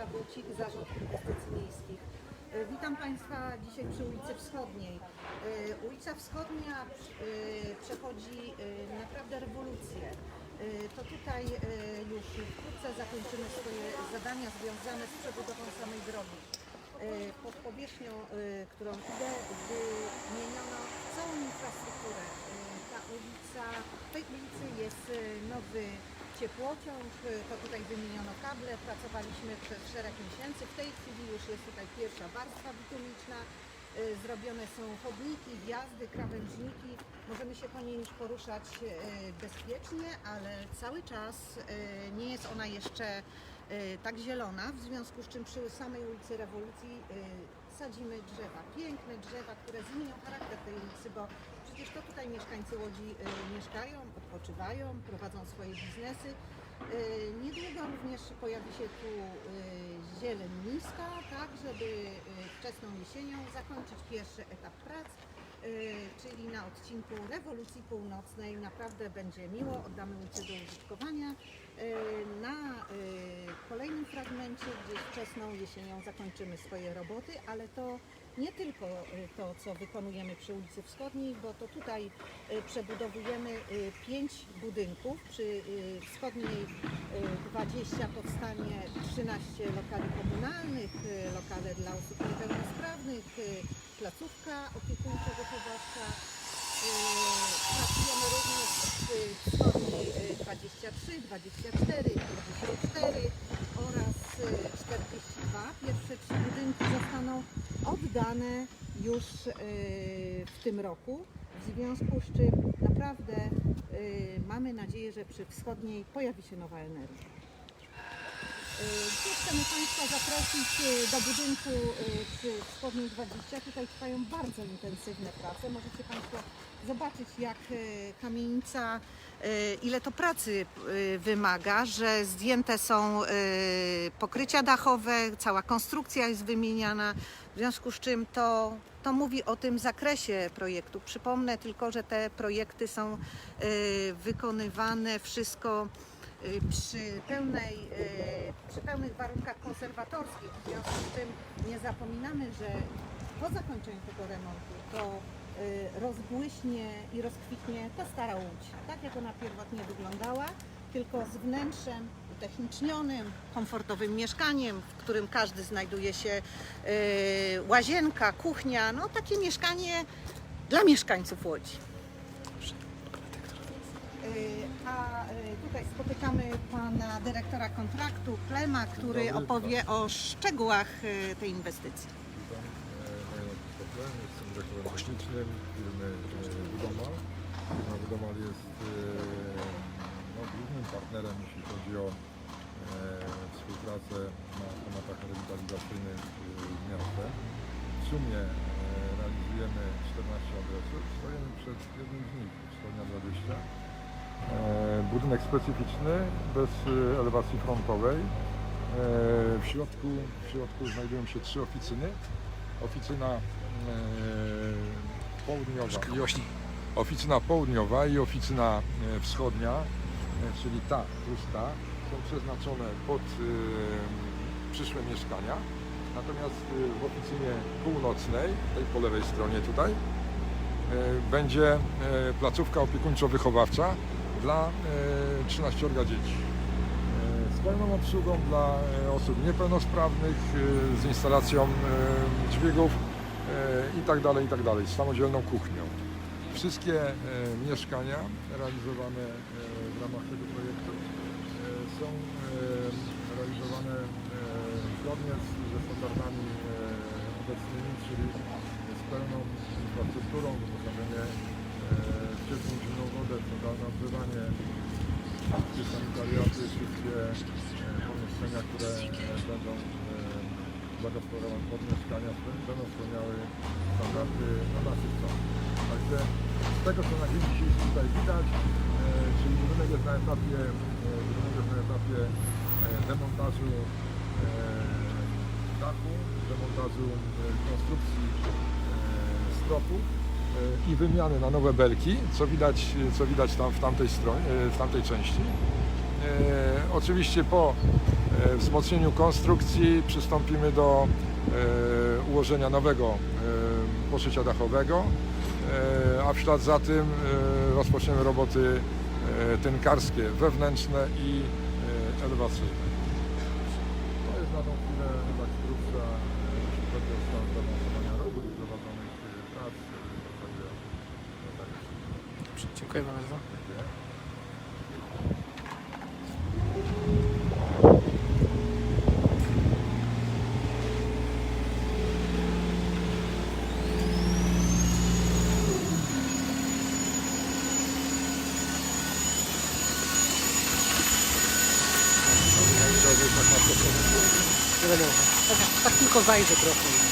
Agnieszka Wójcik, Zarząd Inwestycji Miejskich. E, Witam Państwa dzisiaj przy ulicy Wschodniej. E, Ulica Wschodnia e, przechodzi naprawdę rewolucję. To tutaj już wkrótce zakończymy swoje zadania związane z przebudową samej drogi. Pod powierzchnią, którą idę, wymieniono całą infrastrukturę. Ta ulica, w tej ulicy jest nowy ciepłociąg, e, to tutaj wymieniono kable, pracowaliśmy przez szereg miesięcy. W tej chwili już jest tutaj pierwsza warstwa bitumiczna, e, zrobione są chodniki, wjazdy, krawężniki. Możemy się po niej już poruszać e, bezpiecznie, ale cały czas nie jest ona jeszcze tak zielona, w związku z czym przy samej ulicy Rewolucji sadzimy drzewa, piękne drzewa, które zmienią charakter tej ulicy, bo przecież to tutaj mieszkańcy Łodzi e, mieszkają, odpoczywają, prowadzą swoje biznesy. E, Niedługo również pojawi się tu e, zieleń niska, tak, żeby wczesną jesienią zakończyć pierwszy etap prac, czyli na odcinku rewolucji północnej. Naprawdę będzie miło, oddamy ulicę do użytkowania. Na kolejnym fragmencie, gdzie wczesną jesienią zakończymy swoje roboty, ale to nie tylko e, to, co wykonujemy przy ulicy Wschodniej, bo to tutaj e, przebudowujemy e, pięć budynków. Przy Wschodniej e, 20 powstanie 13 lokali komunalnych, lokale dla osób niepełnosprawnych, placówka opiekuńczo-wychowawcza. Pracujemy również w wschodniej e, 23, 24, 54 oddane już e, w tym roku. W związku z czym naprawdę e, mamy nadzieję, że przy wschodniej pojawi się nowa energia. E, Tu chcemy Państwa zaprosić e, do budynku e, przy Wschodniej 20. Tutaj trwają bardzo intensywne prace. Możecie Państwo zobaczyć, jak kamienica, ile to pracy wymaga, że zdjęte są pokrycia dachowe, cała konstrukcja jest wymieniana. W związku z czym to, to mówi o tym zakresie projektu. Przypomnę tylko, że te projekty są wykonywane wszystko y, przy, pełnej, y, przy pełnych warunkach konserwatorskich. W związku z czym nie zapominamy, że po zakończeniu tego remontu to y, rozbłyśnie i rozkwitnie ta stara łódź. Tak jak ona pierwotnie wyglądała, tylko z wnętrzem utechnicznionym, komfortowym mieszkaniem, w którym każdy znajduje się y, łazienka, kuchnia, no takie mieszkanie dla mieszkańców Łodzi. Y, A y, tutaj spotykamy pana dyrektora kontraktu Klema, który opowie o szczegółach y, tej inwestycji. Witam, e, Mają Problem, jestem dyrektorem technicznym firmy e, Budomal. Firma Budomal jest e, no, głównym partnerem, jeśli chodzi o e, współpracę na tematach rewitalizacyjnych e, z miastem. W sumie e, realizujemy 14 adresów, stoimy przed jednym z nich, Wschodnia 20. E, Budynek specyficzny, bez e, elewacji frontowej. E, W środku, w środku znajdują się trzy oficyny. Oficyna południowa i ofi- oficyna południowa i oficyna wschodnia, czyli ta plus ta, są przeznaczone pod przyszłe mieszkania. Natomiast w oficynie północnej, tej po lewej stronie tutaj, będzie placówka opiekuńczo-wychowawcza dla e, 13 dzieci. E, Z pełną obsługą dla e, osób niepełnosprawnych, e, z instalacją e, dźwigów e, i tak tak z samodzielną kuchnią. Wszystkie e, mieszkania realizowane e, w ramach tego projektu e, są e, realizowane e, zgodnie ze standardami e, obecnymi, czyli z pełną infrastrukturą, wyposażenie e, ciepłą zimną wodę, centralne ogrzewanie, wszystkie sanitariaty, wszystkie e, pomieszczenia, które e, będą e, zagospodarowane pod mieszkania, będą spełniały standardy no, naszych stron. Także z tego, co na dzień dzisiejszy tutaj widać, czyli budynek jest na etapie, jest na etapie demontażu dachu, demontażu konstrukcji stropów i wymiany na nowe belki, co widać, co widać tam w tamtej, stronie, w tamtej części. e, oczywiście po e, wzmocnieniu konstrukcji przystąpimy do e, ułożenia nowego e, poszycia dachowego, e, a w ślad za tym e, rozpoczniemy roboty e, tynkarskie wewnętrzne i e, elewacyjne. To jest na tą chwilę chyba krótsza, e, jeśli chodzi o stan zaawansowania robót i prowadzonych e, prac. e, Także, no tak jest. Dziękuję bardzo. Nie będę. Tak, tak tylko zajrzę trochę.